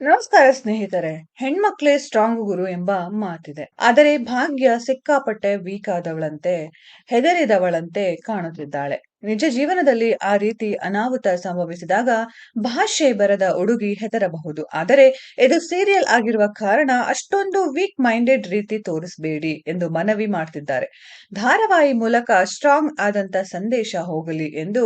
ನಮಸ್ಕಾರ ಸ್ನೇಹಿತರೆ. ಹೆಣ್ಮಕ್ಳೇ ಸ್ಟ್ರಾಂಗ್ ಗುರು ಎಂಬ ಮಾತಿದೆ. ಆದರೆ ಭಾಗ್ಯ ಸಿಕ್ಕಾಪಟ್ಟೆ ವೀಕ್ ಆದವಳಂತೆ, ಹೆದರಿದವಳಂತೆ ಕಾಣುತ್ತಿದ್ದಾಳೆ. ನಿಜ ಜೀವನದಲ್ಲಿ ಆ ರೀತಿ ಅನಾಹುತ ಸಂಭವಿಸಿದಾಗ ಭಾಷೆ ಬರದ ಉಡುಗಿ ಹೆದರಬಹುದು. ಆದರೆ ಇದು ಸೀರಿಯಲ್ ಆಗಿರುವ ಕಾರಣ ಅಷ್ಟೊಂದು ವೀಕ್ ಮೈಂಡೆಡ್ ರೀತಿ ತೋರಿಸಬೇಡಿ ಎಂದು ಮನವಿ ಮಾಡ್ತಿದ್ದಾರೆ. ಧಾರಾವಾಹಿ ಮೂಲಕ ಸ್ಟ್ರಾಂಗ್ ಆದಂತ ಸಂದೇಶ ಹೋಗಲಿ ಎಂದು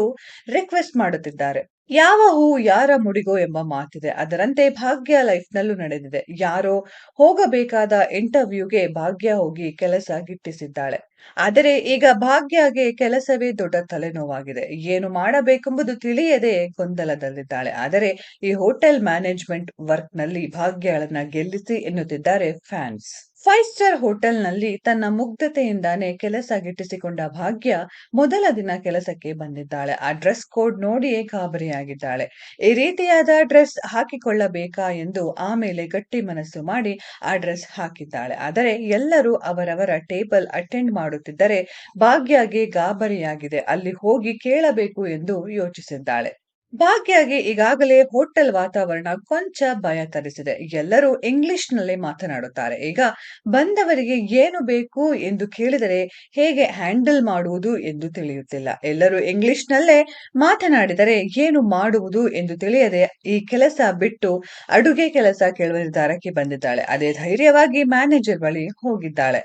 ರಿಕ್ವೆಸ್ಟ್ ಮಾಡುತ್ತಿದ್ದಾರೆ. ಯಾವ ಹೂ ಯಾರ ಮುಡಿಗೋ ಎಂಬ ಮಾತಿದೆ. ಅದರಂತೆ ಭಾಗ್ಯ ಲೈಫ್ ನಲ್ಲೂ ನಡೆದಿದೆ. ಯಾರೋ ಹೋಗಬೇಕಾದ ಇಂಟರ್ವ್ಯೂಗೆ ಭಾಗ್ಯ ಹೋಗಿ ಕೆಲಸ ಗಿಟ್ಟಿಸಿದ್ದಾಳೆ. ಆದರೆ ಈಗ ಭಾಗ್ಯಗೆ ಕೆಲಸವೇ ದೊಡ್ಡ ತಲೆನೋವಾಗಿದೆ. ಏನು ಮಾಡಬೇಕೆಂಬುದು ತಿಳಿಯದೆ ಗೊಂದಲದಲ್ಲಿದ್ದಾಳೆ. ಆದರೆ ಈ ಹೋಟೆಲ್ ಮ್ಯಾನೇಜ್ಮೆಂಟ್ ವರ್ಕ್ನಲ್ಲಿ ಭಾಗ್ಯಳನ್ನ ಗೆಲ್ಲಿಸಿ ಎನ್ನುತ್ತಿದ್ದಾರೆ ಫ್ಯಾನ್ಸ್. ಫೈವ್ ಸ್ಟಾರ್ ಹೋಟೆಲ್ನಲ್ಲಿ ತನ್ನ ಮುಗ್ಧತೆಯಿಂದಾನೆ ಕೆಲಸ ಗಿಟ್ಟಿಸಿಕೊಂಡ ಭಾಗ್ಯ ಮೊದಲ ದಿನ ಕೆಲಸಕ್ಕೆ ಬಂದಿದ್ದಾಳೆ. ಆ ಡ್ರೆಸ್ ಕೋಡ್ ನೋಡಿಯೇ ಗಾಬರಿಯಾಗಿದ್ದಾಳೆ. ಈ ರೀತಿಯಾದ ಡ್ರೆಸ್ ಹಾಕಿಕೊಳ್ಳಬೇಕಾ ಎಂದು ಆಮೇಲೆ ಗಟ್ಟಿ ಮನಸ್ಸು ಮಾಡಿ ಆ ಡ್ರೆಸ್ ಹಾಕಿದ್ದಾಳೆ. ಆದರೆ ಎಲ್ಲರೂ ಅವರವರ ಟೇಬಲ್ ಅಟೆಂಡ್ ಮಾಡುತ್ತಿದ್ದರೆ ಭಾಗ್ಯಗೆ ಗಾಬರಿಯಾಗಿದೆ. ಅಲ್ಲಿ ಹೋಗಿ ಕೇಳಬೇಕು ಎಂದು ಯೋಚಿಸಿದ್ದಾಳೆ. ಭಾಗ್ಯಗೆ ಈಗಾಗಲೇ ಹೋಟೆಲ್ ವಾತಾವರಣ ಕೊಂಚ ಭಯ ತರಿಸಿದೆ ಎಲ್ಲರೂ ಇಂಗ್ಲಿಷ್ನಲ್ಲಿ ಮಾತನಾಡುತ್ತಾರೆ. ಈಗ ಬಂದವರಿಗೆ ಏನು ಬೇಕು ಎಂದು ಕೇಳಿದರೆ ಹೇಗೆ ಹ್ಯಾಂಡಲ್ ಮಾಡುವುದು ಎಂದು ತಿಳಿಯುತ್ತಿಲ್ಲ. ಎಲ್ಲರೂ ಇಂಗ್ಲಿಷ್ ನಲ್ಲೇ ಮಾತನಾಡಿದರೆ ಏನು ಮಾಡುವುದು ಎಂದು ತಿಳಿಯದೆ ಈ ಕೆಲಸ ಬಿಟ್ಟು ಅಡುಗೆ ಕೆಲಸ ಕೇಳುವ ನಿರ್ಧಾರಕ್ಕೆ ಬಂದಿದ್ದಾಳೆ. ಅದೇ ಧೈರ್ಯವಾಗಿ ಮ್ಯಾನೇಜರ್ ಬಳಿ ಹೋಗಿದ್ದಾಳೆ.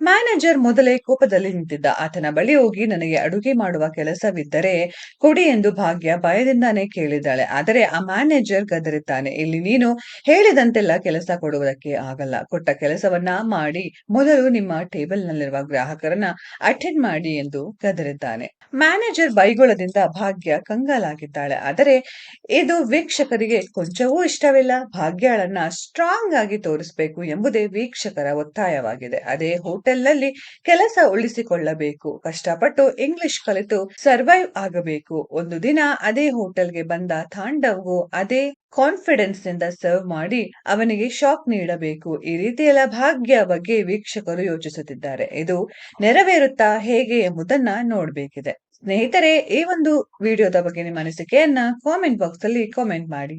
ಮ್ಯಾನೇಜರ್ ಮೊದಲೇ ಕೋಪದಲ್ಲಿ ನಿಂತಿದ್ದ ಆತನ ಬಳಿ ಹೋಗಿ ನನಗೆ ಅಡುಗೆ ಮಾಡುವ ಕೆಲಸವಿದ್ದರೆ ಕೊಡಿ ಎಂದು ಭಾಗ್ಯ ಭಯದಿಂದಾನೇ ಕೇಳಿದ್ದಾಳೆ. ಆದರೆ ಆ ಮ್ಯಾನೇಜರ್ ಗದರಿತಾನೆ ಇಲ್ಲಿ ನೀನು ಹೇಳಿದಂತೆಲ್ಲ ಕೆಲಸ ಕೊಡುವುದಕ್ಕೆ ಆಗಲ್ಲ. ಕೊಟ್ಟ ಕೆಲಸವನ್ನ ಮಾಡಿ, ಮೊದಲು ನಿಮ್ಮ ಟೇಬಲ್ ನಲ್ಲಿರುವ ಗ್ರಾಹಕರನ್ನ ಅಟೆಂಡ್ ಮಾಡಿ ಎಂದು ಗದರಿದ್ದಾನೆ. ಮ್ಯಾನೇಜರ್ ಬೈಗುಳದಿಂದ ಭಾಗ್ಯ ಕಂಗಾಲಾಗಿದ್ದಾಳೆ. ಆದರೆ ಇದು ವೀಕ್ಷಕರಿಗೆ ಕೊಂಚವೂ ಇಷ್ಟವಿಲ್ಲ. ಭಾಗ್ಯಳನ್ನ ಸ್ಟ್ರಾಂಗ್ ಆಗಿ ತೋರಿಸಬೇಕು ಎಂಬುದೇ ವೀಕ್ಷಕರ ಒತ್ತಾಯವಾಗಿದೆ. ಅದೇ ಹೋಟೆಲ್ನಲ್ಲಿ ಕೆಲಸ ಉಳಿಸಿಕೊಳ್ಳಬೇಕು. ಕಷ್ಟಪಟ್ಟು ಇಂಗ್ಲಿಷ್ ಕಲಿತು ಸರ್ವೈವ್ ಆಗಬೇಕು. ಒಂದು ದಿನ ಅದೇ ಹೋಟೆಲ್ಗೆ ಬಂದ ತಾಂಡವ್ಗೂ ಅದೇ ಕಾನ್ಫಿಡೆನ್ಸ್ನಿಂದ ಸರ್ವ್ ಮಾಡಿ ಅವನಿಗೆ ಶಾಕ್ ನೀಡಬೇಕು. ಈ ರೀತಿಯೆಲ್ಲ ಭಾಗ್ಯ ಬಗ್ಗೆ ವೀಕ್ಷಕರು ಯೋಚಿಸುತ್ತಿದ್ದಾರೆ. ಇದು ನೆರವೇರುತ್ತಾ ಹೇಗೆ ಎಂಬುದನ್ನ ನೋಡಬೇಕಿದೆ. ಸ್ನೇಹಿತರೆ, ಈ ಒಂದು ವಿಡಿಯೋದ ಬಗ್ಗೆ ನಿಮ್ಮ ಅನಿಸಿಕೆಯನ್ನ ಕಾಮೆಂಟ್ ಬಾಕ್ಸ್ ಅಲ್ಲಿ ಕಾಮೆಂಟ್ ಮಾಡಿ.